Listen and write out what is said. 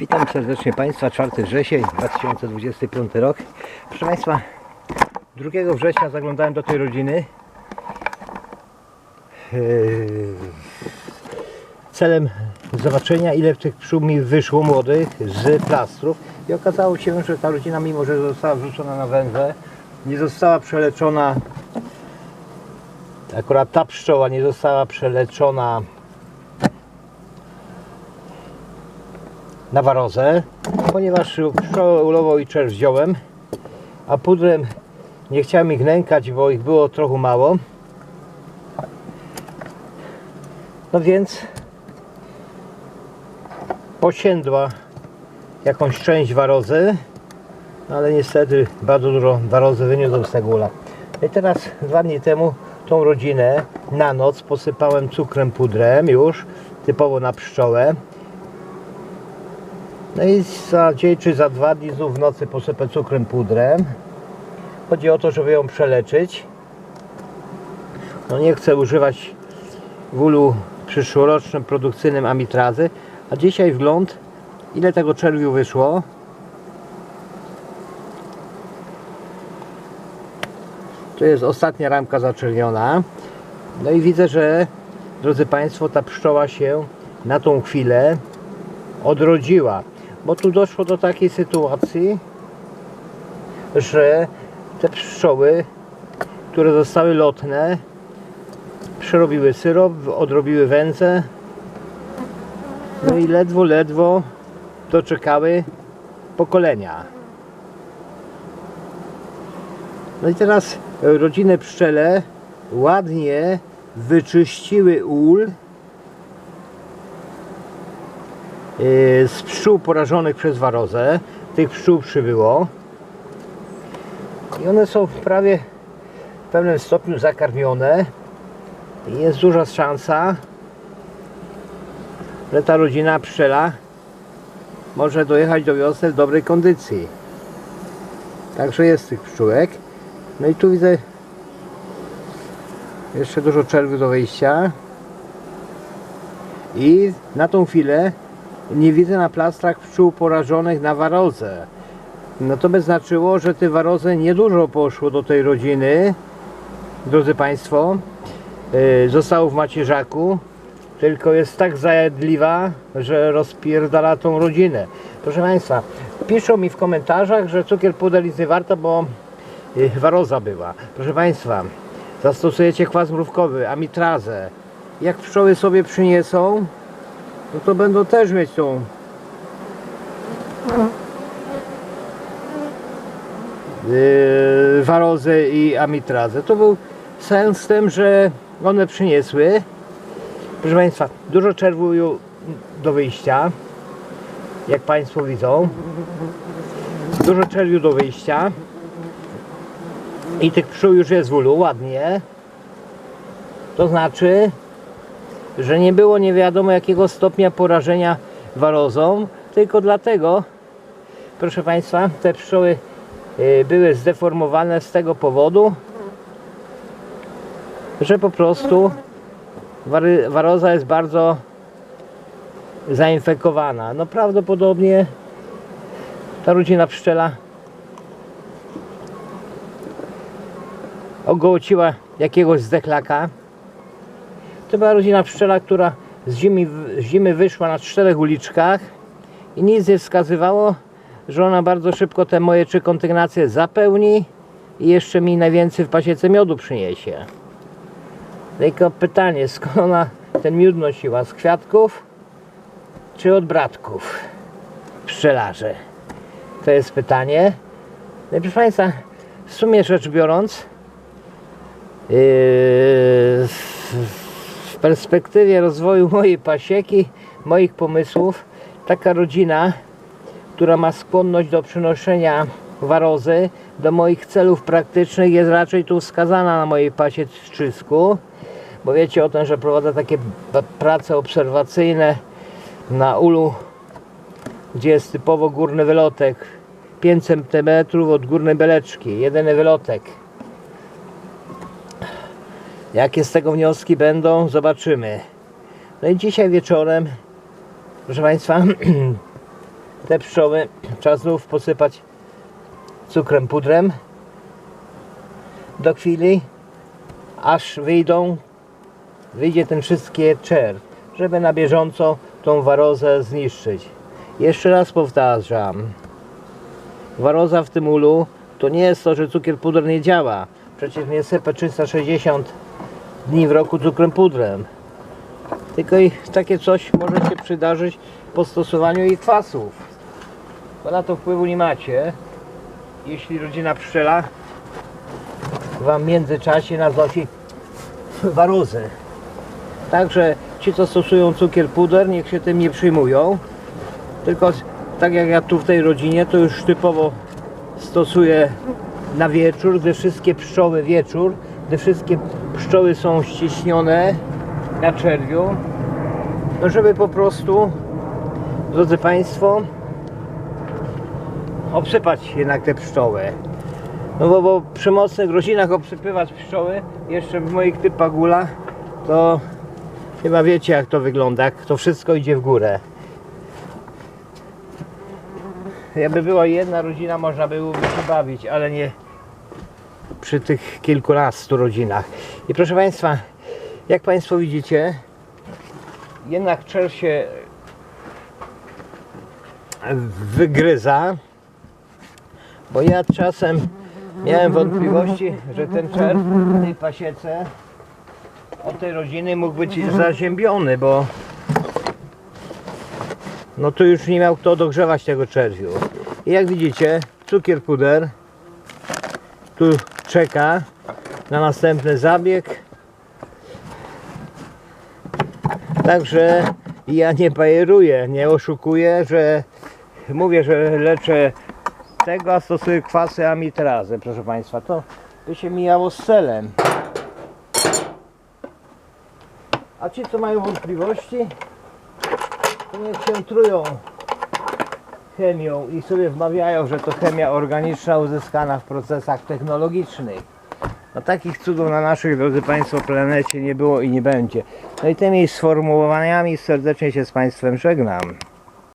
Witam serdecznie Państwa, 4 wrzesień 2025 rok. Proszę Państwa, 2 września zaglądałem do tej rodziny. Yy, celem zobaczenia ile tych pszczół mi wyszło młodych z plastrów. I okazało się, że ta rodzina mimo, że została wrzucona na węzę nie została przeleczona. Akurat ta pszczoła nie została przeleczona na warozę, ponieważ pszczołę ulował i czerw wziąłem, a pudrem nie chciałem ich nękać, bo ich było trochę mało. No więc posiędła jakąś część warozy, ale niestety bardzo dużo warozy wyniósł z tego ula. I teraz dwa dni temu tą rodzinę na noc posypałem cukrem pudrem już, typowo na pszczołę. No i za dzień czy za dwa dni znów w nocy posypę cukrem pudrem. Chodzi o to, żeby ją przeleczyć. No nie chcę używać w ulu przyszłorocznym produkcyjnym amitrazy. A dzisiaj wgląd, ile tego czerwiu wyszło. To jest ostatnia ramka zaczerwiona. No i widzę, że drodzy Państwo, ta pszczoła się na tą chwilę odrodziła. Bo tu doszło do takiej sytuacji, że te pszczoły, które zostały lotne, przerobiły syrop, odrobiły wędzę, no i ledwo, ledwo doczekały pokolenia. No i teraz rodziny pszczele ładnie wyczyściły ul yy, z pszczół porażonych przez warozę. Tych pszczół przybyło. I one są prawie w pewnym stopniu zakarmione. Jest duża szansa, że ta rodzina pszczela może dojechać do wiosny w dobrej kondycji. Także jest tych pszczółek. No i tu widzę jeszcze dużo czerwy do wyjścia. I na tą chwilę nie widzę na plastrach pszczół porażonych na warozę. No to by znaczyło, że te warozy niedużo poszło do tej rodziny, drodzy Państwo. Yy, zostało w macierzaku, tylko jest tak zajadliwa, że rozpierdala tą rodzinę. Proszę Państwa, piszą mi w komentarzach, że cukier pudel nic nie warto, bo yy, waroza była. Proszę Państwa, zastosujecie kwas mrówkowy, amitrazę. Jak pszczoły sobie przyniesą, no to będą też mieć tą. Yy, warozę i amitrazę. To był sens w tym, że one przyniesły proszę Państwa, dużo czerwiu do wyjścia jak Państwo widzą. Dużo czerwiu do wyjścia. I tych pszczół już jest w ulu, ładnie. To znaczy że nie było nie wiadomo jakiego stopnia porażenia warozą tylko dlatego proszę Państwa, te pszczoły y, były zdeformowane z tego powodu że po prostu waroza jest bardzo zainfekowana. No prawdopodobnie ta rodzina pszczela ogołociła jakiegoś zdechlaka. To była rodzina pszczela, która z zimy, z zimy wyszła na czterech uliczkach i nic nie wskazywało, że ona bardzo szybko te moje trzy kontygnacje zapełni i jeszcze mi najwięcej w pasiece miodu przyniesie. Tylko pytanie, skąd ona ten miód nosiła? Z kwiatków czy od bratków pszczelarzy? To jest pytanie. No i proszę Państwa, w sumie rzecz biorąc, yy, perspektywie rozwoju mojej pasieki, moich pomysłów, taka rodzina, która ma skłonność do przynoszenia warozy, do moich celów praktycznych jest raczej tu wskazana na mojej pasieczysku bo wiecie o tym, że prowadzę takie prace obserwacyjne na ulu, gdzie jest typowo górny wylotek. 5 cm od górnej beleczki, jedyny wylotek jakie z tego wnioski będą, zobaczymy no i dzisiaj wieczorem proszę Państwa te pszczoły trzeba znów posypać cukrem pudrem do chwili, aż wyjdą, wyjdzie ten wszystkie czerw, żeby na bieżąco tą warozę zniszczyć. Jeszcze raz powtarzam, waroza w tym ulu to nie jest to, że cukier puder nie działa. Przecież nie sypę 360 dni w roku cukrem pudrem. Tylko i takie coś może się przydarzyć po stosowaniu ich kwasów. Bo na to wpływu nie macie. Jeśli rodzina pszczela Wam w międzyczasie nazosi waruzy. Także ci, co stosują cukier puder, niech się tym nie przyjmują. Tylko tak jak ja tu w tej rodzinie, to już typowo stosuję na wieczór, gdy wszystkie pszczoły wieczór, gdy wszystkie pszczoły są ściśnione na czerwiu, no żeby po prostu, drodzy Państwo, obsypać jednak te pszczoły. No bo, bo przy mocnych rodzinach obsypywać pszczoły, jeszcze w moich typach gula, to chyba wiecie jak to wygląda, to wszystko idzie w górę. Jakby była jedna rodzina, można byłoby się bawić, ale nie przy tych kilkunastu rodzinach. I proszę Państwa, jak Państwo widzicie, jednak czerw się wygryza, bo ja czasem miałem wątpliwości, że ten czerw w tej pasiece od tej rodziny mógł być zaziębiony, bo no tu już nie miał kto dogrzewać tego czerwiu. I jak widzicie, cukier puder tu czeka na następny zabieg. Także ja nie bajeruję, nie oszukuję, że mówię, że leczę tego, a stosuję kwasy amitrazy, proszę Państwa. To by się mijało z celem. A ci, co mają wątpliwości, to niech się trują chemią i sobie wmawiają, że to chemia organiczna uzyskana w procesach technologicznych. No takich cudów na naszych, drodzy Państwo, planecie nie było i nie będzie. No i tymi sformułowaniami serdecznie się z Państwem żegnam.